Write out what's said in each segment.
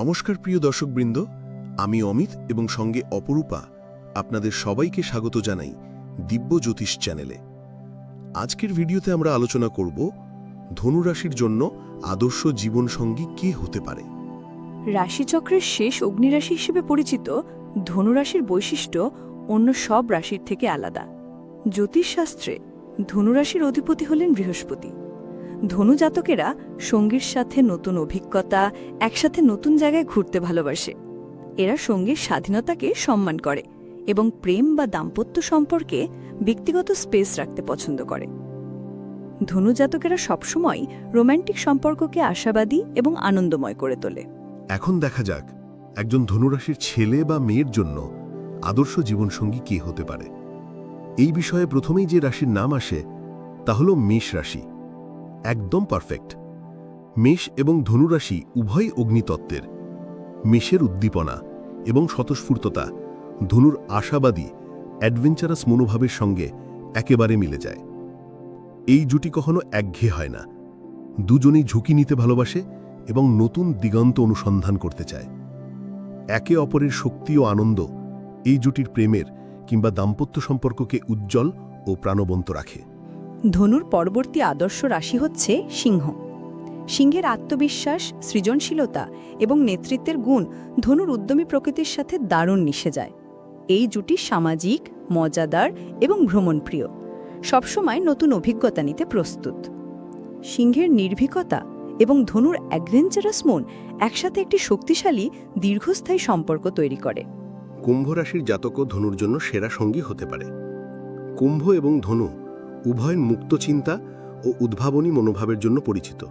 নমস্কার প্রিয় দর্শকবৃন্দ, আমি অমিত এবং সঙ্গে অপরূপা আপনাদের সবাইকে স্বাগত জানাই দিব্য জ্যোতিষ চ্যানেলে। আজকের ভিডিওতে আমরা আলোচনা করব ধনুরাশির জন্য আদর্শ জীবনসঙ্গী কে হতে পারে। রাশিচক্রের শেষ অগ্নিরাশি হিসেবে পরিচিত ধনুরাশির বৈশিষ্ট্য অন্য সব রাশির থেকে আলাদা। জ্যোতিষশাস্ত্রে ধনুরাশির অধিপতি হলেন বৃহস্পতি। ধনু জাতকেরা সঙ্গীর সাথে নতুন অভিজ্ঞতা, একসাথে নতুন জায়গায় ঘুরতে ভালোবাসে। এরা সঙ্গীর স্বাধীনতাকে সম্মান করে এবং প্রেম বা দাম্পত্য সম্পর্কে ব্যক্তিগত স্পেস রাখতে পছন্দ করে। ধনু জাতকেরা সবসময় রোম্যান্টিক সম্পর্ককে আশাবাদী এবং আনন্দময় করে তোলে। এখন দেখা যাক একজন ধনুরাশির ছেলে বা মেয়ের জন্য আদর্শ জীবনসঙ্গী কে হতে পারে। এই বিষয়ে প্রথমেই যে রাশির নাম আসে তা হল মেষ রাশি। একদম পারফেক্ট। মেষ এবং ধনুরাশি উভয় অগ্নিতত্ত্বের। মেষের উদ্দীপনা এবং স্বতঃস্ফূর্ততা ধনুর আশাবাদী, অ্যাডভেঞ্চারাস মনোভাবের সঙ্গে একেবারে মিলে যায়। এই জুটি কখনো একঘেয়ে হয় না। দুজনেই ঝুঁকি নিতে ভালোবাসে এবং নতুন দিগন্ত অনুসন্ধান করতে চায়। একে অপরের শক্তি ও আনন্দ এই জুটির প্রেমের কিংবা দাম্পত্য সম্পর্ককে উজ্জ্বল ও প্রাণবন্ত রাখে। ধনুর পরবর্তী আদর্শ রাশি হচ্ছে সিংহ। সিংহের আত্মবিশ্বাস, সৃজনশীলতা এবং নেতৃত্বের গুণ ধনুর উদ্যমী প্রকৃতির সাথে দারুণ মিশে যায়। এই জুটি সামাজিক, মজাদার এবং ভ্রমণপ্রিয়। সবসময় নতুন অভিজ্ঞতা নিতে প্রস্তুত। সিংহের নির্ভীকতা এবং ধনুর অ্যাডভেঞ্চারাস মন একসাথে একটি শক্তিশালী, দীর্ঘস্থায়ী সম্পর্ক তৈরি করে। কুম্ভ রাশির জাতকও ধনুর জন্য সেরা সঙ্গী হতে পারে। কুম্ভ এবং ধনু উভয় মুক্ত চিন্তা ও উদ্ভাবনী মনোভাবের জন্য পরিচিত।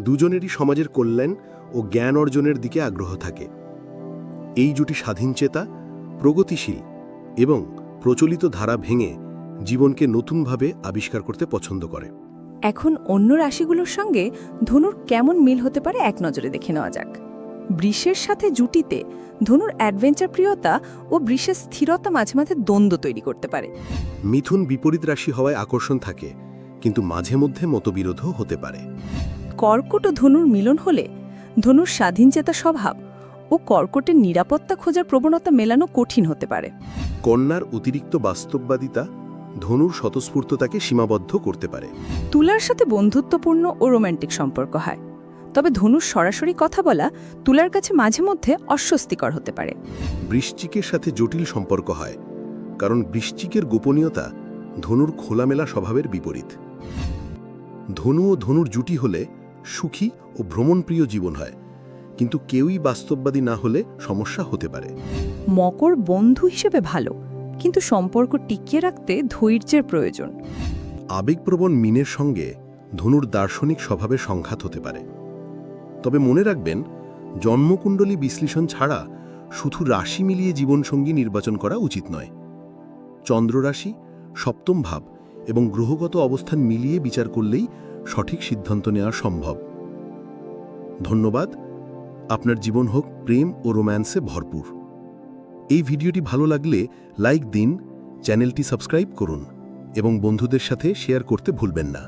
দুজনেরই সমাজের কল্যাণ ও জ্ঞান অর্জনের দিকে আগ্রহ থাকে। এই জুটি স্বাধীনচেতা প্রগতিশীল এবং প্রচলিত ধারা ভেঙে জীবনকে নতুনভাবে আবিষ্কার করতে পছন্দ করে। এখন অন্য রাশিগুলোর সঙ্গে ধনুর কেমন মিল হতে পারে এক নজরে দেখে নেওয়া যাক। বৃষের সাথে জুটিতে ধনুর অ্যাডভেঞ্চার প্রিয়তা ও বৃষের স্থিরতা মাঝে মাঝে দ্বন্দ্ব তৈরি করতে পারে। মিথুন বিপরীত রাশি হওয়ায় আকর্ষণ থাকে কিন্তু মাঝে মধ্যে মতবিরোধও হতে পারে। কর্কট ও ধনুর মিলন হলে ধনুর স্বাধীনচেতা স্বভাব ও কর্কটের নিরাপত্তা খোঁজার প্রবণতা মেলানো কঠিন হতে পারে। কন্যার অতিরিক্ত বাস্তববাদিতা ধনুর স্বতঃস্ফূর্ততাকে সীমাবদ্ধ করতে পারে। তুলার সাথে বন্ধুত্বপূর্ণ ও রোম্যান্টিক সম্পর্ক হয়। তবে ধনুর সরাসরি কথা বলা তুলার কাছে মাঝে মধ্যে অস্বস্তিকর হতে পারে। বৃশ্চিকের সাথে জটিল সম্পর্ক হয় কারণ বৃশ্চিকের গোপনীয়তা ধনুর খোলামেলা স্বভাবের বিপরীত। ধনু ও ধনুর জুটি হলে সুখী ও ভ্রমণপ্রিয় জীবন হয় কিন্তু কেউই বাস্তববাদী না হলে সমস্যা হতে পারে। মকর বন্ধু হিসেবে ভালো কিন্তু সম্পর্ক টিকিয়ে রাখতে ধৈর্যের প্রয়োজন। আবেগপ্রবণ মিনের সঙ্গে ধনুর দার্শনিক স্বভাবে সংঘাত হতে পারে। তবে মনে রাখবেন, জন্মকুণ্ডলী বিশ্লেষণ ছাড়া শুধু রাশি মিলিয়ে জীবনসঙ্গী নির্বাচন করা উচিত নয়। চন্দ্ররাশি, সপ্তম ভাব এবং গ্রহগত অবস্থান মিলিয়ে বিচার করলেই সঠিক সিদ্ধান্ত নেওয়া সম্ভব। ধন্যবাদ। আপনার জীবন হোক, প্রেম ও রোম্যান্সে ভরপুর। এই ভিডিওটি ভালো লাগলে লাইক দিন, চ্যানেলটি সাবস্ক্রাইব করুন এবং বন্ধুদের সাথে শেয়ার করতে ভুলবেন না।